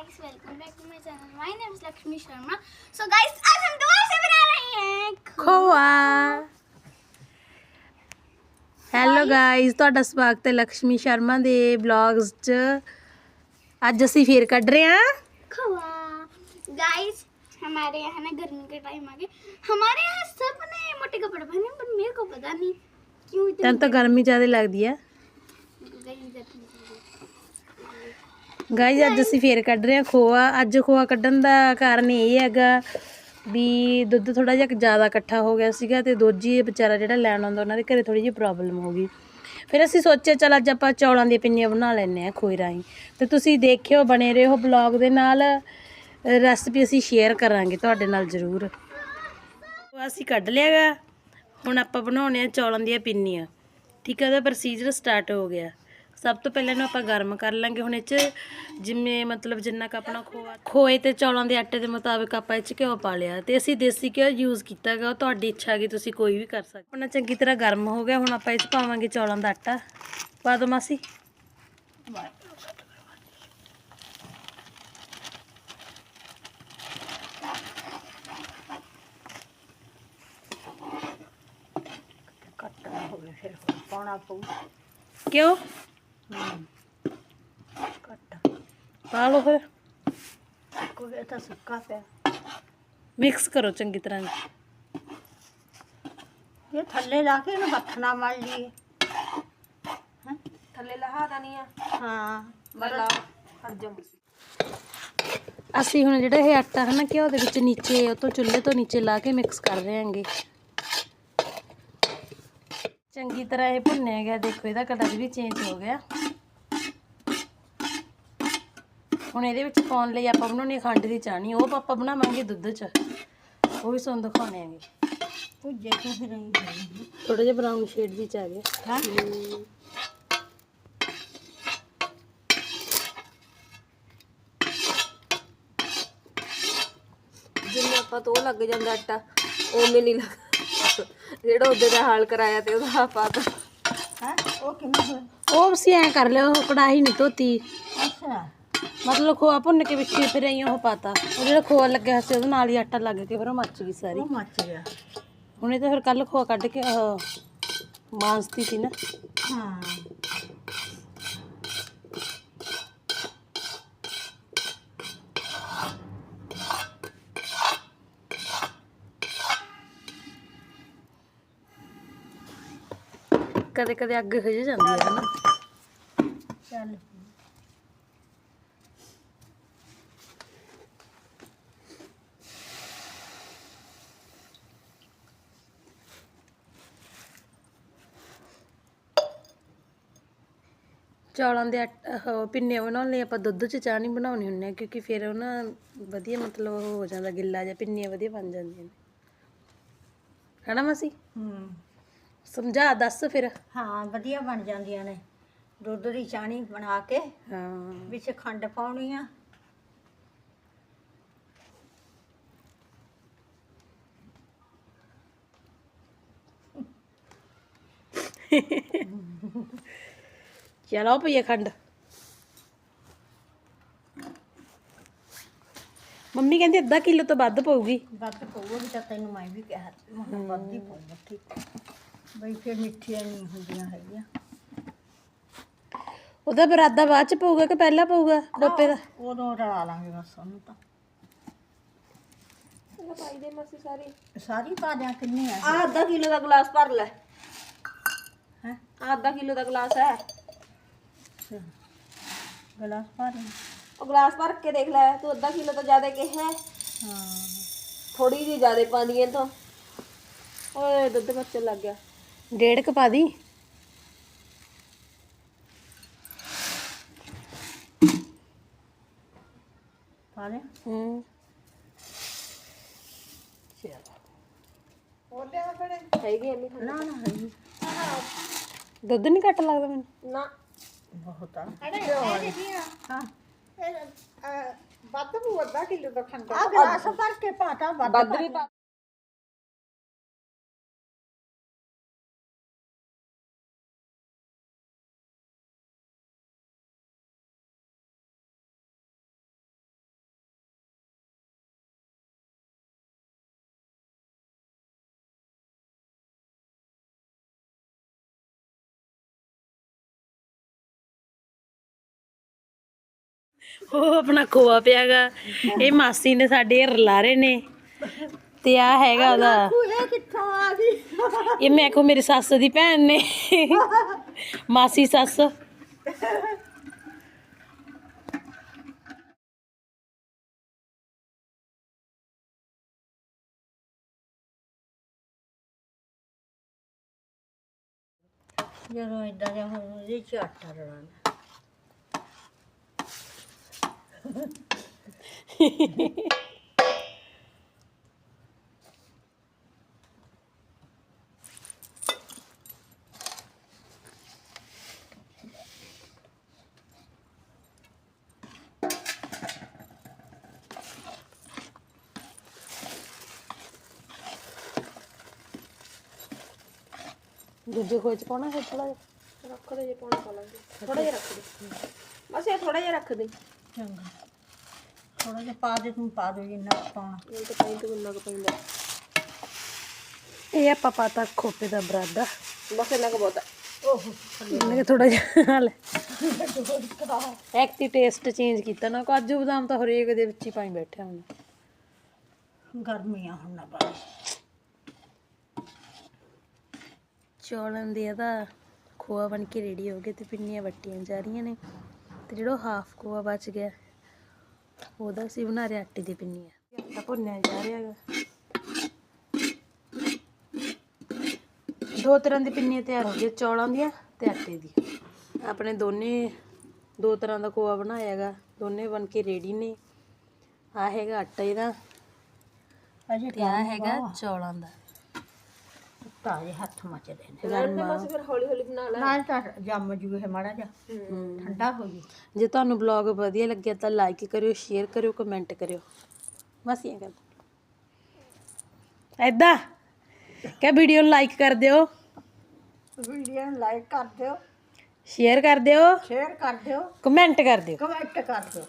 Guys welcome back to my channel my name is Lakshmi Sharma so guys आज हम दोबारा से बना रहे हैं। खोआ। ਹੈਲੋ ਗਾਇਸ ਤੁਹਾਡਾ ਸਵਾਗਤ ਹੈ ਲక్ష్ਮੀ ਸ਼ਰਮਾ ਦੇ ਬਲੌਗਸ 'ਚ। ਅੱਜ ਅਸੀਂ ਫੇਰ ਕੱਢ ਰਹੇ ਹਾਂ। खोआ। गाइस हमारे यहाँ ना गर्मी के टाइम आ गए। हमारे यहाँ सबने मोटे कपड़े पहने पर मेरे को पता नहीं क्यों इतनी तैਨੂੰ ਤਾਂ ਗਰਮੀ ਜ਼ਿਆਦਾ ਲੱਗਦੀ ਆ गर्मी- गर्मी ਗਾਇਸ ਅੱਜ ਅਸੀਂ ਫੇਰ ਕੱਢ ਰਹੇ ਹਾਂ ਖੋਆ। ਅੱਜ ਖੋਆ ਕੱਢਣ ਦਾ ਕਾਰਨ ਇਹ ਹੈਗਾ ਵੀ ਦੁੱਧ ਥੋੜਾ ਜਿਹਾ ਜ਼ਿਆਦਾ ਇਕੱਠਾ ਹੋ ਗਿਆ ਸੀਗਾ ਤੇ ਦੋਜੀ ਵਿਚਾਰਾ ਜਿਹੜਾ ਲੈਣ ਆਉਂਦਾ, ਉਹਨਾਂ ਦੇ ਘਰੇ ਥੋੜੀ ਜਿਹੀ ਪ੍ਰੋਬਲਮ ਹੋ ਗਈ। ਫਿਰ ਅਸੀਂ ਸੋਚਿਆ, ਚਲ ਅੱਜ ਆਪਾਂ ਚੌਲਾਂ ਦੀਆਂ ਪਿੰਨੀਆਂ ਬਣਾ ਲੈਂਦੇ ਆ ਖੋਏ ਰਾਹੀਂ। ਤੇ ਤੁਸੀਂ ਦੇਖਿਓ, ਬਣੇ ਰਹੋ ਬਲੌਗ ਦੇ ਨਾਲ। ਰੈਸਪੀ ਅਸੀਂ ਸ਼ੇਅਰ ਕਰਾਂਗੇ ਤੁਹਾਡੇ ਨਾਲ ਜ਼ਰੂਰ। ਅਸੀਂ ਕੱਢ ਲਿਆਗਾ। ਹੁਣ ਆਪਾਂ ਬਣਾਉਣੇ ਆ ਚੌਲਾਂ ਦੀਆਂ ਪਿੰਨੀਆਂ। ਠੀਕ ਹੈ ਉਹਦਾ ਪ੍ਰੋਸੀਜਰ ਸਟਾਰਟ ਹੋ ਗਿਆ। ਸਭ ਤੋਂ ਪਹਿਲਾਂ ਇਹਨੂੰ ਆਪਾਂ ਗਰਮ ਕਰ ਲਾਂਗੇ ਹੁਣ ਇਹ 'ਚ ਜਿਵੇਂ ਮਤਲਬ ਜਿੰਨਾ ਕੁ ਆਪਣਾ ਖੋਆ ਖੋਏ ਤੇ ਚੌਲਾਂ ਦੇ ਆਟੇ ਦੇ ਮੁਤਾਬਿਕ ਆਪਾਂ ਇਹ 'ਚ ਘਿਓ ਪਾ ਲਿਆ ਤੇ ਅਸੀਂ ਦੇਸੀ ਘਿਓ ਯੂਜ਼ ਕੀਤਾ ਗਾ ਉਹ ਤੁਹਾਡੀ ਇੱਛਾ ਹੈਗੀ ਤੁਸੀਂ ਕੋਈ ਵੀ ਕਰ ਸਕਦੇ ਆਪਣਾ ਚੰਗੀ ਤਰ੍ਹਾਂ ਗਰਮ ਹੋ ਗਿਆ ਹੁਣ ਆਪਾਂ ਇਹ 'ਚ ਪਾਵਾਂਗੇ ਚੌਲਾਂ ਦਾ ਆਟਾ। ਪਾ ਦੋ ਮਾਸੀ। ਕਿਉਂ? ਪਾ ਲਓ ਫਿਰ। ਕੋਈ ਤਾਂ ਸੁੱਕਾ ਪਿਆ। ਮਿਕਸ ਕਰੋ ਚੰਗੀ ਤਰ੍ਹਾਂ। ਇਹ ਥੱਲੇ ਲਾ ਕੇ ਇਹਨੂੰ ਹੱਥ ਨਾਲ ਮਲ ਲਈਏ। ਥੱਲੇ ਲਹਾ ਦਨੀ ਆ। ਹਾਂ। ਮਲਾ ਹਟ ਜਾ ਅਸੀਂ ਹੁਣ ਜਿਹੜਾ ਇਹ ਆਟਾ ਹੈ ਨਾ ਘਿਓ ਦੇ ਵਿੱਚ ਨੀਚੇ ਉਹ ਤੋਂ ਚੁੱਲ੍ਹੇ ਤੋਂ ਨੀਚੇ ਲਾ ਕੇ ਮਿਕਸ ਕਰ ਰਹੇ ਹਾਂਗੇ ਚੰਗੀ ਤਰ੍ਹਾਂ ਇਹ ਭੁੰਨਿਆ ਗਿਆ। ਦੇਖੋ ਇਹਦਾ ਕਲਰ ਵੀ ਚੇਂਜ ਹੋ ਗਿਆ। ਹੁਣ ਇਹਦੇ ਵਿੱਚ ਪਾਉਣ ਲਈ ਆਪਾਂ ਬਣਾਉਣੀ ਖੰਡ ਦੀ ਚਾਣੀ ਉਹ ਆਪਾਂ ਬਣਾਵਾਂਗੇ ਦੁੱਧ 'ਚ। ਉਹ ਵੀ ਤੁਹਾਨੂੰ ਦਿਖਾਉਣੇ ਆਂਗੇ। ਭੁੱਜੇ ਤੋਂ ਫਿਰ ਥੋੜਾ ਜਿਹਾ ਬਰਾਊਨ ਸ਼ੇਡ ਵਿੱਚ ਆ ਗਿਆ। ਹਾਂ। ਜਿੰਨਾ ਆਪਾਂ ਤੋਂ ਲੱਗ ਜਾਂਦਾ ਆਟਾ ਉਵੇਂ ਨਹੀਂ ਲੱਗ ਜਿਹੜਾ ਉਹਦੇ ਦਾ ਹਾਲ ਕਰਾਇਆ ਤੇ ਉਹਦਾ ਪਾਤਾ ਹਾਂ? ਉਹ ਕਿਵੇਂ ਹੋਇਆ ਉਹ ਅਸੀਂ ਐਂ ਕਰ ਲਿਆ ਉਹ ਕੜਾਹੀ ਨਹੀਂ ਧੋਤੀ। ਅੱਛਾ। ਮਤਲਬ ਖੋਆ ਭੁੰਨ ਕੇ ਵਿੱਚ ਫਿਰ ਆਈ ਉਹ ਪਾਤਾ। ਉਹ ਜਿਹੜਾ ਖੋਆ ਲੱਗਿਆ ਸੀ ਉਹਦੇ ਨਾਲ ਹੀ ਆਟਾ ਲੱਗ ਕੇ ਫਿਰ ਉਹ ਮੱਚ ਗਈ ਸਾਰੀ। ਉਹ ਮੱਚ ਗਿਆ। ਹੁਣ ਇਹ ਤਾਂ ਫਿਰ ਕੱਲ ਖੋਆ ਕੱਢ ਕੇ ਮਾਂਸਤੀ ਸੀ ਨਾ। ਹਾਂ। ਕਦੇ ਕਦੇ ਅੱਗ ਖਿਜ ਜਾਂਦੀ ਹੈ ਨਾ ਚੱਲ। ਚੌਲਾਂ ਦੇ ਪਿੰਨੇ ਬਣਾਉਣ ਲਈ ਆਪਾਂ ਦੁੱਧ 'ਚ ਚਾਹ ਨਹੀਂ ਬਣਾਉਣੀ ਹੁੰਦੀ ਆ ਕਿਉਂਕਿ ਫਿਰ ਉਹ ਨਾ ਵਧੀਆ ਮਤਲਬ ਹੋ ਜਾਂਦਾ ਗਿੱਲਾ ਜਿਹਾ ਪਿੰਨੀਆਂ ਵਧੀਆ ਬਣ ਜਾਂਦੀਆਂ ਨੇ। ਹਨਾ ਮਸੀ? ਹੂੰ। ਸਮਝਾ ਦੱਸ ਫਿਰ। ਹਾਂ ਵਧੀਆ ਬਣ ਜਾਂਦੀਆਂ ਨੇ। ਦੁੱਧ ਦੀ ਚਾਣੀ ਬਣਾ ਕੇ ਹਾਂ। ਵਿੱਚ ਖੰਡ ਪਾਉਣੀ ਆ। ਚਲੋ ਪਈਏ ਖੰਡ। ਮੰਮੀ ਕਹਿੰਦੀ ਅੱਧਾ ਕਿਲੋ ਤੋਂ ਵੱਧ ਪਊਗੀ। ਵੱਧ ਪਊਗਾ ਵੀ ਤਾਂ ਤੈਨੂੰ ਮੈਂ ਵੀ ਕਿਹਾ ਸੀ, ਮੈਂ ਕਿਹਾ ਵੱਧ ਹੀ ਪਊਗਾ ਠੀਕ ਬਈ ਫਿਰ ਮਿੱਠੀਆਂ ਨਹੀਂ ਹੁੰਦੀਆਂ ਹੈਗੀਆਂ। ਉਹਦਾ ਬਰਾਦਾ ਬਾਅਦ ਚ ਪਊਗਾ ਕਿ ਪਹਿਲਾਂ ਪਊਗਾ? ਡੋਪੇ ਦਾ? ਉਦੋਂ ਰਲਾ ਲਾਂਗੇ ਬਸ ਉਹਨੂੰ ਤਾਂ। ਸਾਰੀ। ਪਾ ਦਿਆਂ ਕਿੰਨੀ ਆ? ਆ ਅੱਧਾ ਕਿਲੋ ਦਾ ਗਲਾਸ ਭਰ ਲੈ। ਹੈ? ਆ ਅੱਧਾ ਕਿਲੋ ਦਾ ਗਲਾਸ ਹੈ। ਗਲਾਸ ਪਾ ਦੇ ਉਹ ਗਲਾਸ ਭਰ ਕੇ ਦੇਖ ਲੈ ਤੂੰ ਅੱਧਾ ਕਿਲੋ ਤੋਂ ਜ਼ਿਆਦਾ ਕਿਹਾ ਹੈ। ਹਾਂ। ਥੋੜੀ ਜਿਹੀ ਜ਼ਿਆਦਾ ਪਾਉਂਦੀ ਐ ਤਾਂ। ਓਏ ਦੁੱਧ ਬੱਚੇ ਲੱਗ ਗਿਆ। ਡੇਢ ਕ ਪਾ ਦੀ। ਪਾ ਦੇ ਹੂੰ। ਹੈਗੀ ਐਨੀ ਨਾ ਨਾ ਹੈ ਦੁੱਧ ਨਹੀਂ ਘੱਟ ਲੱਗਦਾ ਮੈਨੂੰ? ਨਾ। ਬਹੁਤ ਆ। ਹਾਂ। ਵੱਧ ਪੂ ਅੱਧਾ ਕਿਲੋ ਦਾ ਖੰਡ। ਆ ਗਲਾਸ ਭਰ ਕੇ ਪਾਤਾ ਵੱਧ ਵੱਧ ਵੀ ਪਾ ਉਹ ਆਪਣਾ ਖੋਆ ਪਿਆਗਾ। ਇਹ ਮਾਸੀ ਨੇ ਸਾਡੇ ਰਲਾਰੇ ਨੇ। ਤੇ ਆ ਹੈਗਾ ਉਹਦਾ। ਇਹ ਕਿੱਥੋਂ ਆ ਗਈ? ਇਹ ਮੈਂ ਕੋ ਮੇਰੀ ਸੱਸ ਦੀ ਭੈਣ ਨੇ। ਮਾਸੀ ਸੱਸ। ਜਦੋਂ ਇਦਾਂ ਦੇ ਹੁਣ ਉਹਦੇ ਚ ਆਟਾ ਦੂਜੇ ਕੋਈ ਚ ਪਾਉਣਾ ਹੈ ਥੋੜਾ ਰੱਖ ਦੇ ਜੇ ਪਾਉਣਾ ਪਾ ਲਾਂਗੇ ਥੋੜਾ ਜਿਹਾ ਰੱਖ ਦੇ ਬਸ ਇਹ ਥੋੜਾ ਜਿਹਾ ਰੱਖ ਦੇ ਚੰਗਾ। ਥੋੜਾ ਜਿਹਾ ਪਾ ਦੇ ਤੂੰ ਪਾ ਦੋ ਜਿੰਨਾ ਪਾਉਣਾ। ਇਹ ਤਾਂ ਪਾਈ ਤੇ ਲੱਗ ਪੈਂਦਾ। ਇਹ ਆਪਾਂ ਪਾਤਾ ਖੋਪੇ ਦਾ ਬਰਾਦਾ। ਬਸ ਇੰਨਾ ਕੁ ਬਹੁਤ ਓਹੋ ਇਹਨੇ ਕਿ ਥੋੜਾ ਜਿਹਾ ਲੈ ਐਕਟੀ ਟੇਸਟ ਚੇਂਜ ਕੀਤਾ ਨਾ ਕਾਜੂ ਬਦਾਮ ਤਾਂ ਹਰੇਕ ਦੇ ਵਿੱਚ ਹੀ ਪਾਈ ਬੈਠਿਆ ਹੁਣ। ਗਰਮੀਆਂ ਹੁਣ ਨਾ ਚੌਲਾਂ ਦੇ ਇਹਦਾ ਖੋਆ ਬਣ ਕੇ ਰੈਡੀ ਹੋ ਗਏ ਤੇ ਪਿੰਨੀਆਂ ਵੱਟੀਆਂ ਜਾ ਰਹੀਆਂ ਨੇ। ਤੇ ਜਿਹੜਾ ਹਾਫ ਖੋਆ ਬਚ ਗਿਆ ਉਹਦਾ ਅਸੀਂ ਬਣਾ ਰਹੇ ਆਟੇ ਦੀ ਪਿੰਨੀਆਂ ਆਟਾ ਭੁੰਨਿਆ ਜਾ ਰਿਹਾ ਹੈਗਾ। ਦੋ ਤਰ੍ਹਾਂ ਦੀ ਪਿੰਨੀਆਂ ਤਿਆਰ ਹੋ ਗਈਆਂ ਚੌਲਾਂ ਦੀਆਂ ਤੇ ਆਟੇ ਦੀ ਆਪਣੇ ਦੋਨੇ ਦੋ ਤਰ੍ਹਾਂ ਦਾ ਖੋਆ ਬਣਾਇਆ ਹੈਗਾ ਦੋਨੇ ਬਣ ਕੇ ਰੈਡੀ ਨੇ। ਆ ਹੈਗਾ ਆਟੇ ਦਾ ਅਜੇ ਤੇ ਆ ਹੈਗਾ ਚੌਲਾਂ ਦਾ। ਤਾਜ਼ੇ ਹੱਥ ਮਚਦੇ ਨੇ। ਗਰਮਾ ਬਸ ਫਿਰ ਹੌਲੀ ਹੌਲੀ ਬਣਾ ਲੈ। ਨਾਲ ਤਾਂ ਜੰਮ ਜੂ ਇਹ ਮਾੜਾ ਜਿਹਾ। ਠੰਡਾ ਹੋ ਜੂ। ਜੇ ਤੁਹਾਨੂੰ ਬਲੌਗ ਵਧੀਆ ਲੱਗਿਆ ਤਾਂ ਲਾਈਕ ਕਰਿਓ ਸ਼ੇਅਰ ਕਰਿਓ ਕਮੈਂਟ ਕਰਿਓ। ਬਸ ਇਹ ਗੱਲ। ਐਦਾਂ ਕਿ ਵੀਡੀਓ ਨੂੰ ਲਾਈਕ ਕਰ ਦਿਓ। ਵੀਡੀਓ ਨੂੰ ਲਾਈਕ ਕਰ ਦਿਓ। ਸ਼ੇਅਰ ਕਰ ਦਿਓ। ਸ਼ੇਅਰ ਕਰ ਦਿਓ। ਕਮੈਂਟ ਕਰ ਦਿਓ। ਕਮੈਂਟ ਕਰ ਦਿਓ।